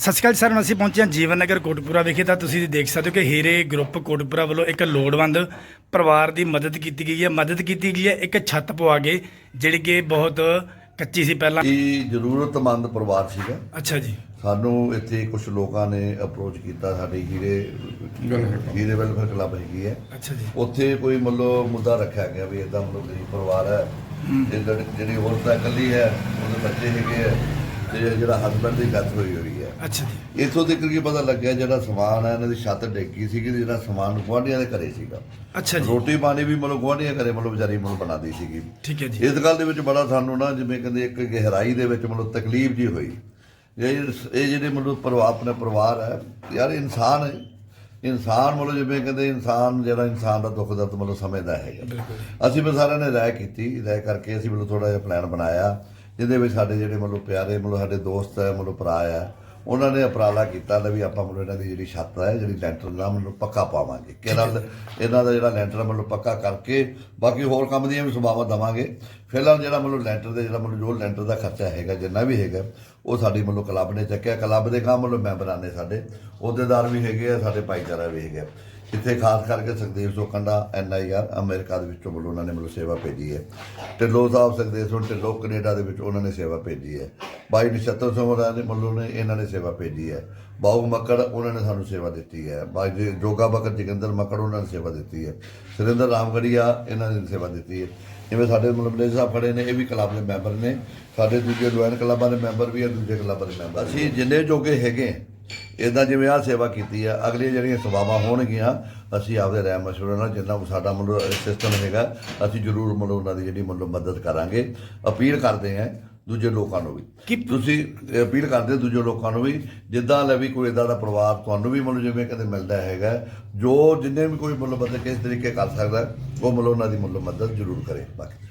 ਸਤਿ ਸ਼੍ਰੀ ਅਕਾਲ ਸਰ ਅਸੀਂ ਪਹੁੰਚੇ ਹਾਂ ਜੀਵਨ ਨਗਰ ਕੋਟਪੁਰਾ ਵਿਖੇ। ਤਾਂ ਤੁਸੀਂ ਦੇਖ ਸਕਦੇ ਹੋ ਕਿ ਹੀਰੇ ਗਰੁੱਪ ਕੋਟਪੁਰਾ ਵੱਲੋਂ ਇੱਕ ਲੋੜਵੰਦ ਪਰਿਵਾਰ ਦੀ ਮਦਦ ਕੀਤੀ ਗਈ ਹੈ। ਮਦਦ ਕੀਤੀ ਗਈ ਹੈ ਇੱਕ ਛੱਤ ਪਵਾ ਕੇ ਜਿਹੜੀ ਕਿ ਬਹੁਤ ਕੱਚੀ ਸੀ ਪਹਿਲਾਂ। ਇਹ ਜ਼ਰੂਰਤਮੰਦ ਪਰਿਵਾਰ ਸੀਗਾ। ਅੱਛਾ ਜੀ। ਸਾਨੂੰ ਇੱਥੇ ਕੁਝ ਲੋਕਾਂ ਨੇ ਅਪਰੋਚ ਕੀਤਾ ਸਾਡੇ ਹੀਰੇ ਹੀਰੇ ਵੈਲਫੇਅਰ ਕਲੱਬ ਹੈਗੀ ਹੈ। ਅੱਛਾ ਜੀ। ਉੱਥੇ ਕੋਈ ਮਤਲਬ ਮੁੱਦਾ ਰੱਖਿਆ ਗਿਆ ਵੀ ਇਦਾਂ ਮਤਲਬ ਗਰੀਬ ਪਰਿਵਾਰ ਹੈ। ਜਿਹੜੀ ਔਰਤ ਹੈ ਇਕੱਲੀ ਹੈ ਉਹਦੇ ਬੱਚੇ ਹੈਗੇ ਹੈ। ਤੇ ਜਿਹੜਾ ਹਸਬੰਡ ਦੀ ਡੈਥ ਹੋਈ ਹੋਈ ਹੈ। ਅੱਛਾ ਜੀ। ਇਥੋਂ ਤੱਕ ਕੀ ਪਤਾ ਲੱਗਿਆ ਜਿਹੜਾ ਸਮਾਨ ਹੈ ਇਹਨਾਂ ਦੀ ਛੱਤ ਡੇਗੀ ਸੀਗੀ ਤੇ ਜਿਹੜਾ ਸਮਾਨ ਗੁਆਂਢੀਆਂ ਦੇ ਘਰੇ ਸੀਗਾ। ਅੱਛਾ ਜੀ। ਰੋਟੀ ਪਾਣੀ ਵੀ ਮਤਲਬ ਗੁਆਂਢੀਆਂ ਘਰੇ ਮਤਲਬ ਵਿਚਾਰੀ ਮਤਲਬ ਬਣਾਦੀ ਸੀਗੀ। ਠੀਕ ਹੈ ਜੀ। ਇਸ ਗੱਲ ਦੇ ਵਿੱਚ ਬੜਾ ਸਾਨੂੰ ਨਾ ਜਿਵੇਂ ਕਹਿੰਦੇ ਇੱਕ ਗਹਿਰਾਈ ਦੇ ਵਿੱਚ ਮਤਲਬ ਤਕਲੀਫ ਜੀ ਹੋਈ। ਇਹ ਇਹ ਜਿਹੜੇ ਮਤਲਬ ਪਰਿਵਾਰ ਆਪਣੇ ਪਰਿਵਾਰ ਹੈ ਯਾਰ ਇਨਸਾਨ ਹੈ। ਇਨਸਾਨ ਮਤਲਬ ਜਿਵੇਂ ਕਹਿੰਦੇ ਇਨਸਾਨ ਜਿਹੜਾ ਇਨਸਾਨ ਦਾ ਦੁੱਖ ਦਰਦ ਮਤਲਬ ਸਮਝਦਾ ਹੈਗਾ। ਅਸੀਂ ਵੀ ਸਾਰਿਆਂ ਨੇ ਰਾਏ ਕੀਤੀ। ਰਾਏ ਕਰਕੇ ਅਸੀਂ ਮਤਲਬ ਥੋੜਾ ਜਿਹਾ ਪਲਾਨ ਬਣਾਇਆ। ਜਿਹਦੇ ਵਿੱਚ ਸਾਡੇ ਜਿਹੜੇ ਮਤਲਬ ਪਿਆਰੇ ਮਤਲਬ ਸਾਡੇ ਦੋਸਤ ਹੈ ਮਤਲਬ ਭਰਾ ਹੈ ਉਹਨਾਂ ਨੇ ਉਪਰਾਲਾ ਕੀਤਾ ਲੈ ਵੀ ਆਪਾਂ ਮਤਲਬ ਇਹਨਾਂ ਦੀ ਜਿਹੜੀ ਛੱਤ ਹੈ ਜਿਹੜੀ ਲੈਂਟਰ ਦਾ ਮਤਲਬ ਪੱਕਾ ਪਾਵਾਂਗੇ। ਕਿ ਨਾਲ ਇਹਨਾਂ ਦਾ ਜਿਹੜਾ ਲੈਂਟਰ ਮਤਲਬ ਪੱਕਾ ਕਰਕੇ ਬਾਕੀ ਹੋਰ ਕੰਮ ਦੀਆਂ ਵੀ ਸੁਭਾਵਾਂ ਦਵਾਂਗੇ। ਫਿਲਹਾਲ ਜਿਹੜਾ ਮਤਲਬ ਲੈਂਟਰ ਦੇ ਜਿਹੜਾ ਮਤਲਬ ਜੋ ਲੈਂਟਰ ਦਾ ਖਰਚਾ ਹੈਗਾ ਜਿੰਨਾ ਵੀ ਹੈਗਾ ਉਹ ਸਾਡੀ ਮਤਲਬ ਕਲੱਬ ਨੇ ਚੱਕਿਆ। ਕਲੱਬ ਦੇ ਕੰਮ ਮਤਲਬ ਮੈਂਬਰਾਂ ਨੇ ਸਾਡੇ ਅਹੁਦੇਦਾਰ ਵੀ ਹੈਗੇ ਆ ਸਾਡੇ ਭਾਈਚਾਰਾ ਵੀ ਹੈਗਾ। ਇੱਥੇ ਖਾਸ ਕਰਕੇ ਸੁਖਦੇਵ ਸੋਕੰਡਾ ਐਨਆਈਆਰ ਅਮਰੀਕਾ ਦੇ ਵਿੱਚੋਂ ਮਤਲਬ ਉਹਨਾਂ ਨੇ ਮਤਲਬ ਸੇਵਾ ਭੇਜੀ ਹੈ। ਢਿੱਲੋਂ ਸਾਹਿਬ, ਸੁਖਦੇਵ ਸਿੰਘ, ਢਿੱਲੋਂ ਕੈਨੇਡਾ ਦੇ ਵਿੱਚ ਉਹਨਾਂ ਨੇ ਸੇਵਾ ਭੇਜੀ ਹੈ। ਬਾਈ ਨਛੱਤਰ ਸਿੰਘ ਹੋਰਾਂ ਨੇ ਮਤਲਬ ਨੇ ਇਹਨਾਂ ਨੇ ਸੇਵਾ ਭੇਜੀ ਹੈ। ਬਾਉ ਮੱਕੜ, ਉਹਨਾਂ ਨੇ ਸਾਨੂੰ ਸੇਵਾ ਦਿੱਤੀ ਹੈ। ਬਾਈ ਜੋਗਾ ਬਕਰ ਜਗਿੰਦਰ ਮੱਕੜ, ਉਹਨਾਂ ਨੇ ਸੇਵਾ ਦਿੱਤੀ ਹੈ। ਸੁਰਿੰਦਰ ਰਾਮਗੜੀਆ, ਇਹਨਾਂ ਨੇ ਸੇਵਾ ਦਿੱਤੀ ਹੈ। ਜਿਵੇਂ ਸਾਡੇ ਮਤਲਬ ਨੇ ਸਾਹਿਬ ਖੜੇ ਨੇ, ਇਹ ਵੀ ਕਲੱਬ ਦੇ ਮੈਂਬਰ ਨੇ। ਸਾਡੇ ਦੂਜੇ ਲੋਇਨ ਕਲੱਬਾਂ ਦੇ ਮੈਂਬਰ ਵੀ ਆ, ਦੂਜੇ ਕਲੱਬਾਂ ਦੇ ਮੈਂਬਰ ਅਸੀਂ ਜਿੰਨੇ ਜੋਗੇ ਹੈਗੇ ਇਦਾਂ ਜਿਵੇਂ ਆ ਸੇਵਾ ਕੀਤੀ ਆ ਅਗਲੀਆਂ ਜਿਹੜੀਆਂ ਸੇਵਾਵਾਂ ਹੋਣਗੀਆਂ ਅਸੀਂ ਆਪਦੇ ਰਹਿ ਮਸ਼ਵਰੇ ਨਾਲ ਜਿੰਨਾ ਸਾਡਾ ਮਤਲਬ ਸਿਸਟਮ ਹੈਗਾ ਅਸੀਂ ਜ਼ਰੂਰ ਮਤਲਬ ਉਹਨਾਂ ਦੀ ਜਿਹੜੀ ਮਤਲਬ ਮਦਦ ਕਰਾਂਗੇ। ਅਪੀਲ ਕਰਦੇ ਹਾਂ ਦੂਜੇ ਲੋਕਾਂ ਨੂੰ ਵੀ। ਤੁਸੀਂ ਅਪੀਲ ਕਰਦੇ ਦੂਜੇ ਲੋਕਾਂ ਨੂੰ ਵੀ ਜਿੱਦਾਂ ਲੈ ਵੀ ਕੋਈ ਇਦਾਂ ਦਾ ਪਰਿਵਾਰ ਤੁਹਾਨੂੰ ਵੀ ਮਤਲਬ ਜਿਵੇਂ ਕਦੇ ਮਿਲਦਾ ਹੈਗਾ ਜੋ ਜਿੰਨੇ ਵੀ ਕੋਈ ਮਤਲਬ ਬੰਦੇ ਕਿਸ ਤਰੀਕੇ ਕਰ ਸਕਦਾ ਉਹ ਮਤਲਬ ਉਹਨਾਂ ਦੀ ਮਤਲਬ ਮਦਦ ਜ਼ਰੂਰ ਕਰੇ ਬਾਕੀ।